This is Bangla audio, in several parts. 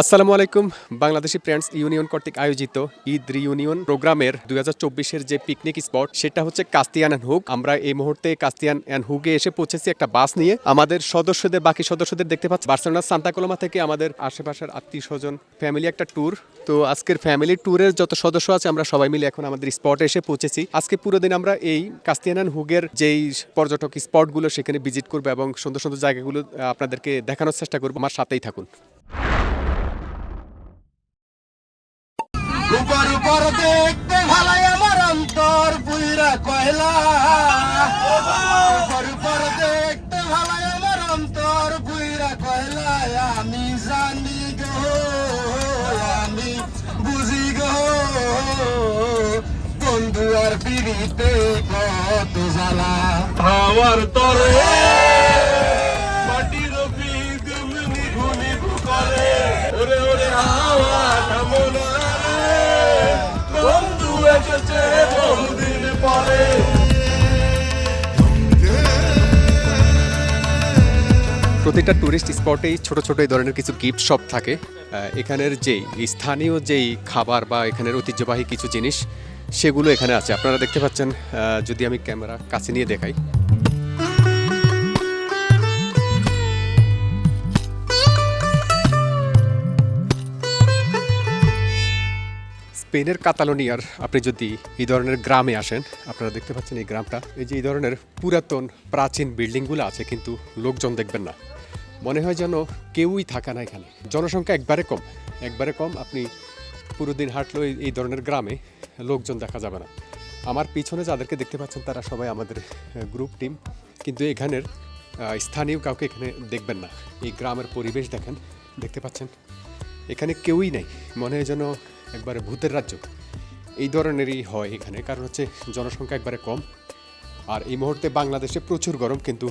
আসসালামু আলাইকুম। বাংলাদেশি ফ্রেন্ডস ইউনিয়ন কর্তৃক আয়োজিত ঈদ রিউনিয়ন প্রোগ্রামের দুই হাজার যে পিকনিক স্পট, সেটা হচ্ছে কাস্তিয়ান অ্যান্ড হুক আমরা এই মুহূর্তে কাস্তিয়ান অ্যান্ড হুকে এসে পৌঁছেছি একটা বাস নিয়ে। আমাদের সদস্যদের, বাকি সদস্যদের দেখতে পাচ্ছি, বার্সেলোনা সান্তাকোলামা থেকে আমাদের আশেপাশের আত্মীয় স্বজন ফ্যামিলি একটা ট্যুর তো আজকের ফ্যামিলি ট্যুরের যত সদস্য আছে, আমরা সবাই মিলে এখন আমাদের স্পটে এসে পৌঁছেছি। আজকে পুরো দিন আমরা এই কাস্তিয়ান অ্যান্ড হুগের যেই পর্যটক স্পটগুলো সেখানে ভিজিট করব এবং সুন্দর সুন্দর জায়গাগুলো আপনাদেরকে দেখানোর চেষ্টা করব। আমার সাথেই থাকুন। উপর দেখতে ভালাই আমার অন্তর পুইরা কয়লা। উপর উপর দেখতে ভালাই আমার অন্তর পুইরা কয়লা। আমি জানি গো, আমি বুঝি গো। বন্ধু আর পিড়িতে কত জ্বালা। আমার তরে মাটির নিভু করে। ওরে ওরে, হাওয়া বন্ধু এসেছে বহুদিন পরে। প্রতিটা টুরিস্ট স্পটেই ছোট ছোট এই ধরনের কিছু গিফট শপ থাকে। এখানের যেই স্থানীয় যেই খাবার বা এখানের ঐতিহ্যবাহী কিছু জিনিস, সেগুলো এখানে আছে। আপনারা দেখতে পাচ্ছেন যদি আমি ক্যামেরা কাছে নিয়ে দেখাই। স্পেনের কাতালোনিয়ার, আপনি যদি এই ধরনের গ্রামে আসেন, আপনারা দেখতে পাচ্ছেন এই গ্রামটা। এই যে এই ধরনের পুরাতন, প্রাচীন বিল্ডিংগুলো আছে, কিন্তু লোকজন দেখবেন না। মনে হয় যেন কেউই থাকে না এখানে। জনসংখ্যা একবারে কম। একবারে কম, আপনি পুরো দিন হাঁটলেও এই- এই ধরনের গ্রামে লোকজন দেখা যাবে না। আমার পিছনে যাদেরকে দেখতে পাচ্ছেন, তারা সবাই আমাদের গ্রুপ টিম। কিন্তু এখানের স্থানীয় কাউকে এখানে দেখবেন না। এই গ্রামের পরিবেশ দেখেন, দেখতে পাচ্ছেন। এখানে কেউই নেই। মনে হয় যেন একবারে ভূতের রাজ্য। এই ধরনেরই হয় এখানে, কারণ হচ্ছে জনসংখ্যা একবারে কম। আর এই মুহূর্তে বাংলাদেশে প্রচুর গরম, কিন্তু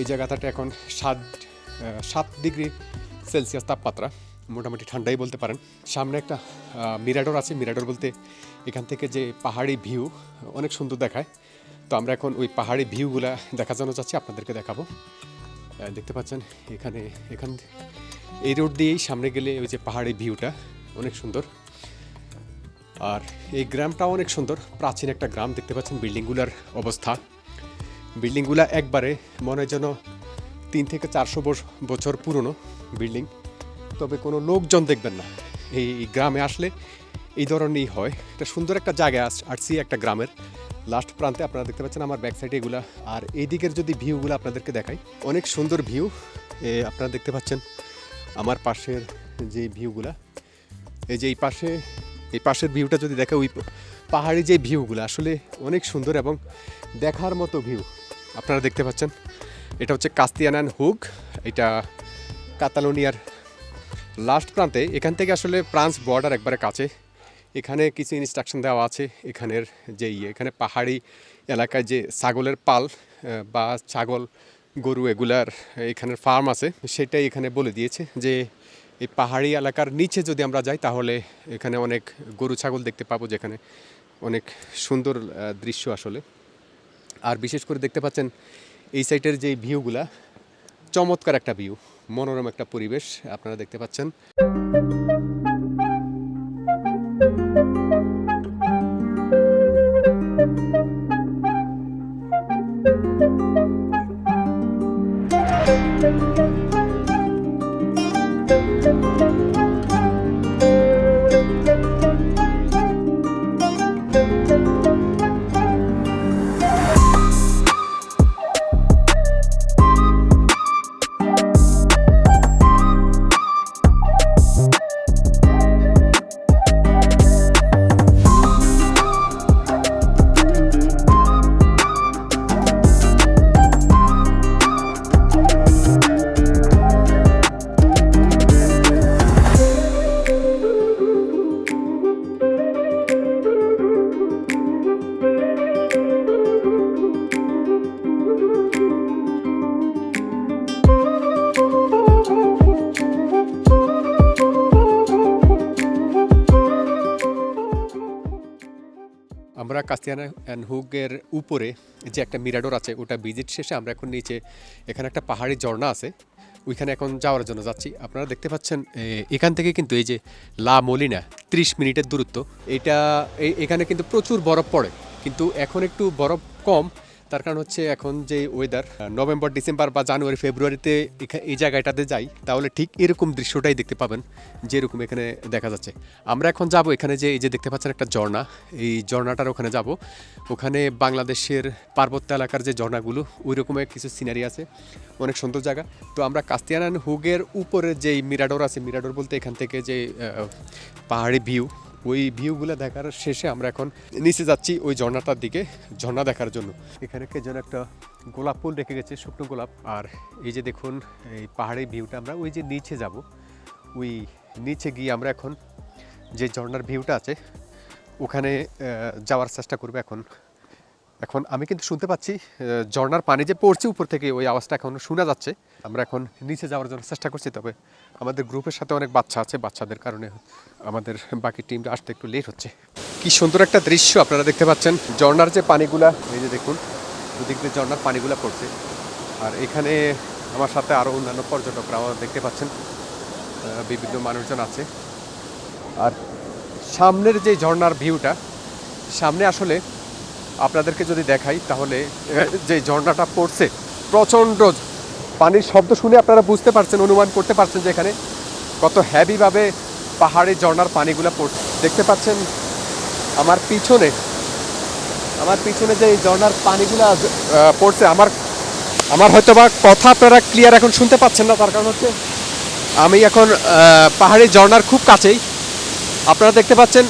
এই জায়গাটাতে এখন সাত সাত ডিগ্রি সেলসিয়াস তাপমাত্রা, মোটামুটি ঠান্ডাই বলতে পারেন। সামনে একটা মিরাডোর আছে, মিরাডোর বলতে এখান থেকে যে পাহাড়ি ভিউ অনেক সুন্দর দেখায়। তো আমরা এখন ওই পাহাড়ি ভিউগুলা দেখার জন্য যাচ্ছি, আপনাদেরকে দেখাবো। দেখতে পাচ্ছেন এখানে, এখান, এই রোড দিয়েই সামনে গেলে ওই যে পাহাড়ি ভিউটা অনেক সুন্দর। আর এই গ্রামটাও অনেক সুন্দর। প্রাচীন একটা গ্রাম দেখতে পাচ্ছেন, বিল্ডিংগুলার অবস্থা। বিল্ডিংগুলা একবারে মনে যেন তিন থেকে চারশো বছর পুরনো বিল্ডিং। তবে কোনো লোকজন দেখবেন না। এই গ্রামে আসলে এই ধরনেরই হয়। এটা সুন্দর একটা জায়গায় আস- আসছি একটা গ্রামের। লাস্ট প্রান্তে আপনারা দেখতে পাচ্ছেন আমার ব্যাক সাইডে এগুলা। আর এই দিকের যদি ভিউগুলো আপনাদেরকে দেখাই, অনেক সুন্দর ভিউ আপনারা দেখতে পাচ্ছেন আমার পাশের যে ভিউগুলা এই যে এই পাশে, এই পাশের ভিউটা যদি দেখে, ওই পাহাড়ি যে ভিউগুলো, আসলে অনেক সুন্দর এবং দেখার মতো ভিউ। আপনারা দেখতে পাচ্ছেন, এটা হচ্ছে কাস্তিয়ানান হুক এটা কাতালোনিয়ার লাস্ট প্রান্তে। এখান থেকে আসলে ফ্রান্স বর্ডার একবারে কাছে। এখানে কিছু ইনস্ট্রাকশন দেওয়া আছে। এখানের যে ইয়ে এখানে পাহাড়ি এলাকায় যে ছাগলের পাল বা ছাগল, গরু এগুলার, এখানের ফার্ম আছে। সেটাই এখানে বলে দিয়েছে যে এই পাহাড়ি এলাকার নিচে যদি আমরা যাই, তাহলে এখানে অনেক গরু, ছাগল দেখতে পাবো যেখানে অনেক সুন্দর দৃশ্য আসলে। আর বিশেষ করে দেখতে পাচ্ছেন এই সাইটের যে ভিউগুলা, চমৎকার একটা ভিউ, মনোরম একটা পরিবেশ আপনারা দেখতে পাচ্ছেন। কাস্তিয়ানা অ্যান্ড হুগের উপরে যে একটা মিরাডোর আছে, ওটা ভিজিট শেষে আমরা এখন নিচে, এখানে একটা পাহাড়ি ঝর্ণা আছে, ওইখানে এখন যাওয়ার জন্য যাচ্ছি। আপনারা দেখতে পাচ্ছেন এখান থেকে কিন্তু এই যে লা মলিনা, ত্রিশ মিনিটের দূরত্ব, এটা এখানে কিন্তু প্রচুর বরফ পড়ে, কিন্তু এখন একটু বরফ কম তার কারণ হচ্ছে এখন যে ওয়েদার নভেম্বর ডিসেম্বর বা জানুয়ারি ফেব্রুয়ারিতে এই জায়গাটাতে যাই, তাহলে ঠিক এরকম দৃশ্যটাই দেখতে পাবেন, যেরকম এখানে দেখা যাচ্ছে। আমরা এখন যাব এখানে যে, এই যে দেখতে পাচ্ছেন একটা ঝর্ণা, এই ঝর্ণাটার ওখানে যাব। ওখানে বাংলাদেশের পার্বত্য এলাকার যে ঝর্ণাগুলো ওই রকমের কিছু সিনারি আছে, অনেক সুন্দর জায়গা। তো আমরা কাস্তিয়ানান হুগের উপরে যেই মিরাডোর আছে মিরাডোর বলতে এখান থেকে যে পাহাড়ি ভিউ ওই ভিউগুলো দেখার শেষে আমরা এখন নিচে যাচ্ছি ওই ঝর্ণাটার দিকে, ঝর্ণা দেখার জন্য। এখানে কে যেন একটা গোলাপ ফুল রেখে গেছে, শুকনো গোলাপ। আর এই যে দেখুন, এই পাহাড়ের ভিউটা আমরা ওই যে নিচে যাব। ওই নিচে গিয়ে আমরা এখন যে ঝর্ণার ভিউটা আছে, ওখানে যাওয়ার চেষ্টা করব এখন। এখন আমি কিন্তু শুনতে পাচ্ছি ঝর্নার পানি যে পড়ছে উপর থেকে, ওই আওয়াজটা এখন শোনা যাচ্ছে। আমরা এখন নিচে যাওয়ার জন্য চেষ্টা করছি, তবে আমাদের গ্রুপের সাথে অনেক বাচ্চা আছে, বাচ্চাদের কারণে আমাদের বাকি টিমটা আসতে একটু লেট হচ্ছে। কি সুন্দর একটা দৃশ্য আপনারা দেখতে পাচ্ছেন ঝর্নার যে পানিগুলা, এই যে দেখুন, দুদিক দিয়ে ঝর্নার পানিগুলা পড়ছে। আর এখানে আমার সাথে আরও অন্যান্য পর্যটকরা আমার দেখতে পাচ্ছেন বিভিন্ন মানুষজন আছে। আর সামনের যে ঝর্ণার ভিউটা সামনে আসলে আপনাদেরকে যদি দেখাই, তাহলে, যে ঝর্ণাটা পড়ছে, প্রচণ্ড পানির শব্দ শুনে আপনারা বুঝতে পারছেন, অনুমান করতে পারছেন যে এখানে কত হ্যাভিভাবে পাহাড়ে ঝর্ণার পানিগুলো পড়ছে। দেখতে পাচ্ছেন আমার পিছনে আমার পিছনে যে ঝর্ণার পানিগুলো পড়ছে, আমার আমার হয়তো বা কথা আপনারা ক্লিয়ার এখন শুনতে পাচ্ছেন না, তার কারণ হচ্ছে আমি এখন পাহাড়ি ঝর্ণার খুব কাছেই। আপনারা দেখতে পাচ্ছেন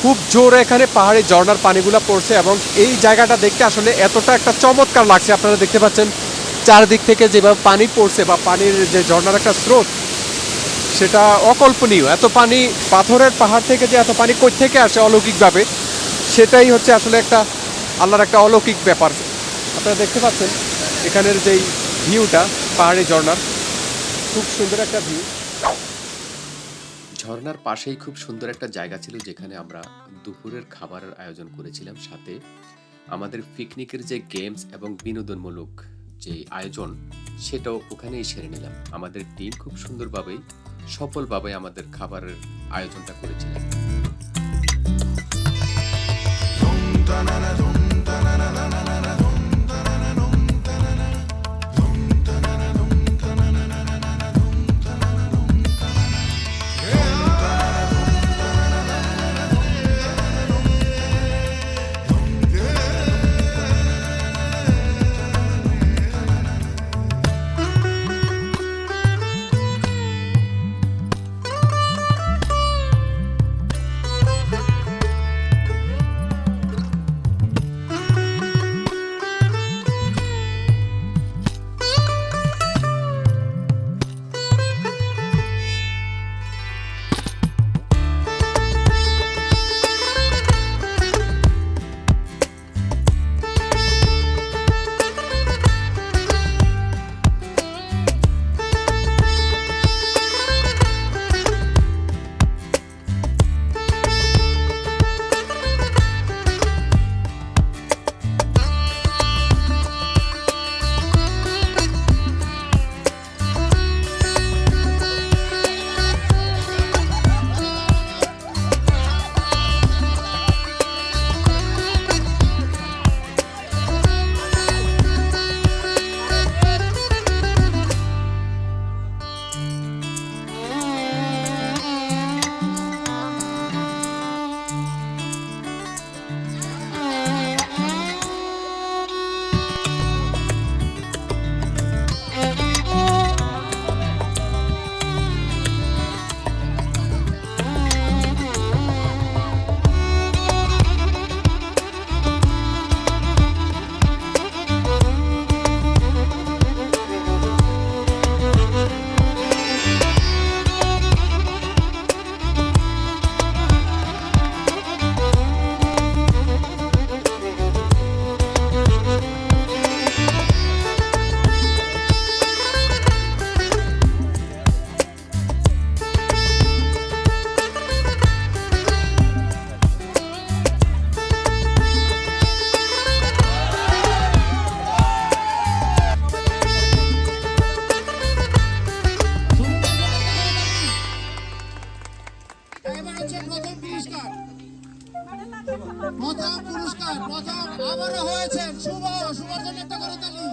খুব জোরে এখানে পাহাড়ি ঝর্নার পানিগুলো পড়ছে এবং এই জায়গাটা দেখতে আসলে এতটা একটা চমৎকার লাগছে। আপনারা দেখতে পাচ্ছেন, চারদিক থেকে যেভাবে পানি পড়ছে বা পানির যে ঝর্নার একটা স্রোত, সেটা অকল্পনীয়। এত পানি পাথরের পাহাড় থেকে যে এত পানি কই থেকে আসে অলৌকিকভাবে, সেটাই হচ্ছে আসলে একটা আল্লাহর একটা অলৌকিক ব্যাপার। আপনারা দেখতে পাচ্ছেন, এখানের যেই ভিউটা, পাহাড়ি ঝর্নার খুব সুন্দর একটা ভিউ। ঝর্ণার পাশেই খুব সুন্দর একটা জায়গা ছিল যেখানে আমরা দুপুরের খাবারের আয়োজন করেছিলাম সাথে আমাদের পিকনিকের যে গেমস এবং বিনোদনমূলক যে আয়োজন, সেটাও ওখানেই সেরে নিলাম। আমাদের টিম খুব সুন্দরভাবেই সফলভাবে আমাদের খাবারের আয়োজনটা করেছিলাম প্রথম পুরস্কার প্রথম আবারও হয়েছে। শুভ শুভর জন্য একটা করে তালি।